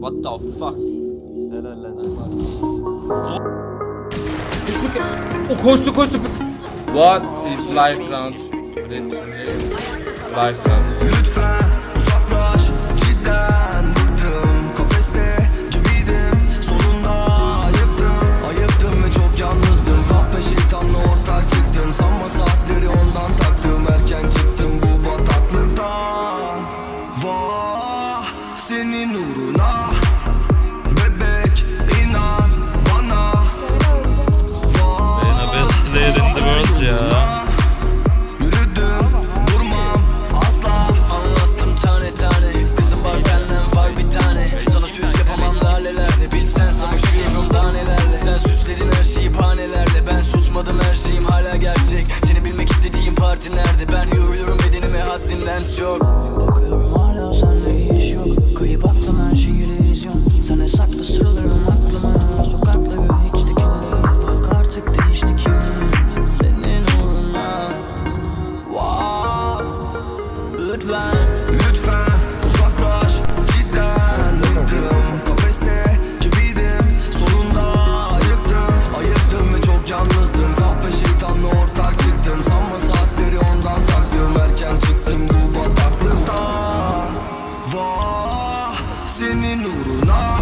What the fuck? Helal lan. O koştu koştu. What is life round? Literally life round. Lütfen senin uğruna. Bebek inan bana. Beyna best player in the world ya. Yürüdüm durmam asla. Anlattım tane tane. Kızım var benden var bir tane. Sana süs yapamam lalelerde Bilsen savaşıyorum daha nelerle. Sen süsledin her şeyi panelerle Ben susmadım her şeyim hala gerçek. Seni bilmek istediğim parti nerede? Ben yoruyorum bedenime haddinden çok. Bakıyorum Lütfen Lütfen uzaklaş. Cidden bıktım. Kafeste gibiydim. Sonunda ayıktım. Ayıktım ve çok yalnızdım. Kahpe şeytanla ortak çıktım. Sanma saatleri ondan taktım Erken çıktım bu bataklıktan Vah senin uğruna